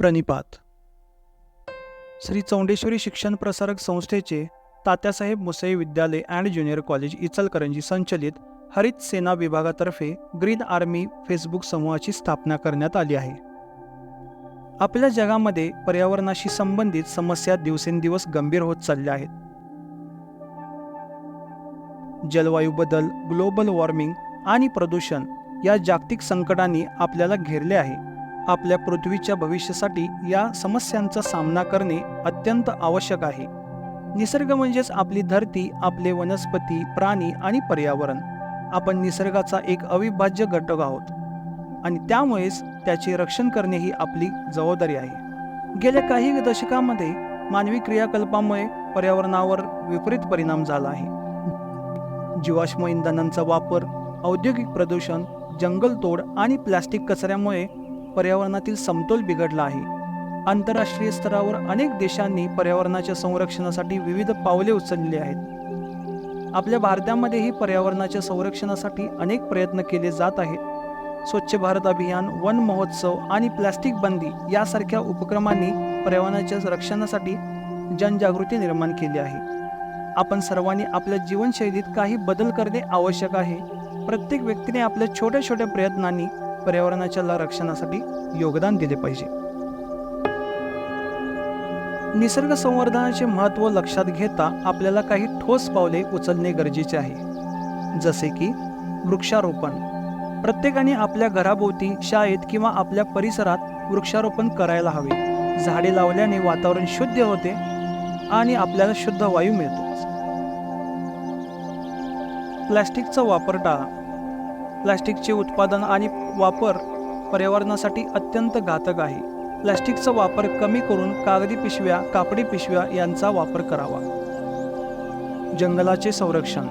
प्रणिपात. श्री चौंडेश्वरी शिक्षण प्रसारक संस्थेचे तात्यासाहेब मुसई विद्यालय अँड ज्युनियर कॉलेज इचलकरंजी संचलित हरित सेना विभागातर्फे ग्रीन आर्मी फेसबुक समूहाची स्थापना करण्यात आली आहे. आपल्या जगामध्ये पर्यावरणाशी संबंधित समस्या दिवसेंदिवस गंभीर होत चालल्या आहेत. जलवायू बदल ग्लोबल वॉर्मिंग आणि प्रदूषण या जागतिक संकटांनी आपल्याला घेरले आहे. आपल्या पृथ्वीच्या भविष्यासाठी या समस्यांचा सामना करणे अत्यंत आवश्यक आहे. निसर्ग म्हणजेच आपली धरती आपले वनस्पती प्राणी आणि पर्यावरण. आपण निसर्गाचा एक अविभाज्य घटक आहोत. आणि त्यामुळेच त्याचे रक्षण करणे ही आपली जबाबदारी आहे. गेल्या काही दशकामध्ये मानवी क्रियाकल्पामुळे पर्यावरणावर विपरीत परिणाम झाला आहे. जीवाश्म इंधनांचा वापर औद्योगिक प्रदूषण जंगलतोड आणि प्लास्टिक कचऱ्यामुळे पर्यावरणातील समतोल बिघडला आहे. आंतरराष्ट्रीय स्तरावर अनेक देशांनी पर्यावरणाच्या संरक्षणासाठी विविध पावले उचलली आहेत. आपल्या भारतामध्येही पर्यावरणाच्या संरक्षणासाठी अनेक प्रयत्न केले जात आहेत. स्वच्छ भारत अभियान वन महोत्सव आणि प्लास्टिक बंदी यासारख्या उपक्रमांनी पर्यावरणाच्या रक्षणासाठी जनजागृती निर्माण केली आहे. आपण सर्वांनी आपल्या जीवनशैलीत काही बदल करणे आवश्यक आहे. प्रत्येक व्यक्तीने आपल्या छोट्या छोट्या प्रयत्नांनी पर्यावरणाच्या रक्षणासाठी योगदान दिले पाहिजे. निसर्ग संवर्धनाचे महत्त्व लक्षात घेता आपल्याला काही ठोस पावले उचलणे गरजेचे आहे. जसे की वृक्षारोपण. प्रत्येकाने आपल्या घराभोवती शाळेत किंवा आपल्या परिसरात वृक्षारोपण करायला हवे. झाडे लावल्याने वातावरण शुद्ध होते आणि आपल्याला शुद्ध वायू मिळतो. प्लॅस्टिकचा वापर टाळा प्लॅस्टिकचे उत्पादन आणि वापर पर्यावरणासाठी अत्यंत घातक आहे. प्लॅस्टिकचा वापर कमी करून कागदी पिशव्या कापडी पिशव्या यांचा वापर करावा. जंगलाचे संरक्षण.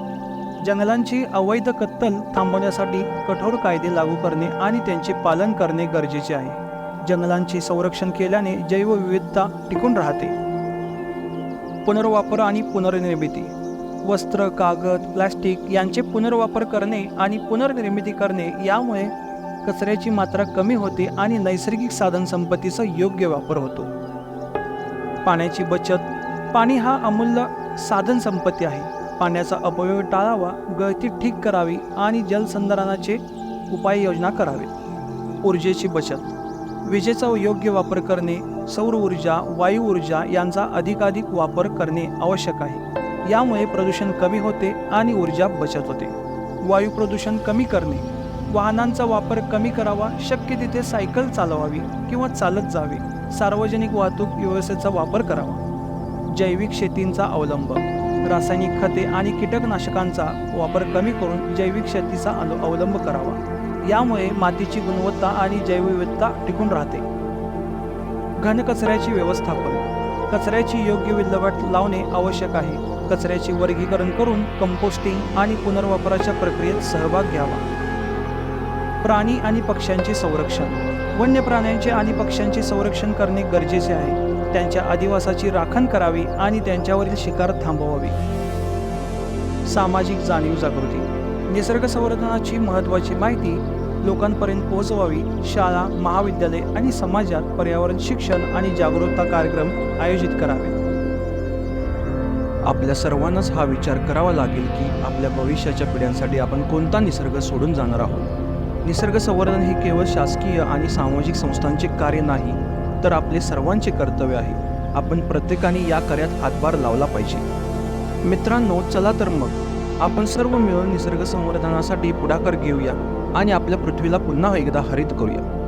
जंगलांची अवैध कत्तल थांबवण्यासाठी कठोर कायदे लागू करणे आणि त्यांचे पालन करणे गरजेचे आहे. जंगलांचे संरक्षण केल्याने जैवविविधता टिकून राहते. पुनर्वापर आणि पुनर्निर्मिती. वस्त्र कागद प्लास्टिक यांचे पुनर्वापर करणे आणि पुनर्निर्मिती करणे यामुळे कचऱ्याची मात्रा कमी होते आणि नैसर्गिक साधनसंपत्तीचा योग्य वापर होतो. पाण्याची बचत पाणी हा अमूल्य साधनसंपत्ती आहे. पाण्याचा अपव्यय टाळावा गळती ठीक करावी आणि जलसंधारणाचे उपाययोजना करावे. ऊर्जेची बचत विजेचा योग्य वापर करणे सौर ऊर्जा वायू ऊर्जा यांचा अधिकाधिक वापर करणे आवश्यक आहे. यामुळे प्रदूषण कमी होते आणि ऊर्जा बचत होते. वायू प्रदूषण कमी करणे वाहनांचा वापर कमी करावा शक्य तिथे सायकल चालवावी किंवा चालत जावे सार्वजनिक वाहतूक व्यवस्थेचा वापर करावा. जैविक शेतींचा अवलंब रासायनिक खते आणि कीटकनाशकांचा वापर कमी करून जैविक शेतीचा अवलंब करावा. यामुळे मातीची गुणवत्ता आणि जैवविविधता टिकून राहते. घनकचऱ्याची व्यवस्थापन कचऱ्याची योग्य विल्हेवाट लावणे आवश्यक आहे. कचऱ्याचे वर्गीकरण करून कंपोस्टिंग आणि पुनर्वापराच्या प्रक्रियेत सहभाग घ्यावा. प्राणी आणि पक्ष्यांचे संरक्षण. वन्य प्राण्यांचे आणि पक्ष्यांचे संरक्षण करणे गरजेचे आहे. त्यांच्या अधिवासाची राखण करावी आणि त्यांच्यावरील शिकार थांबवावी. सामाजिक जाणीव जागृती. निसर्ग संवर्धनाची महत्त्वाची माहिती लोकांपर्यंत पोहोचवावी. शाळा महाविद्यालय आणि समाजात पर्यावरण शिक्षण आणि जागरूकता कार्यक्रम आयोजित करावे. आपल्या सर्वांनाच हा विचार करावा लागेल की आपल्या भविष्याच्या पिढ्यांसाठी आपण कोणता निसर्ग सोडून जाणार आहोत? निसर्ग संवर्धन हे केवळ शासकीय आणि सामाजिक संस्थांचे कार्य नाही तर आपले सर्वांचे कर्तव्य आहे. आपण प्रत्येकाने या कार्यात हातभार लावला पाहिजे. मित्रांनो चला तर मग आपण सर्व मिळून निसर्ग संवर्धनासाठी पुढाकार घेऊया आणि आपल्या पृथ्वीला पुन्हा एकदा हरित करूया.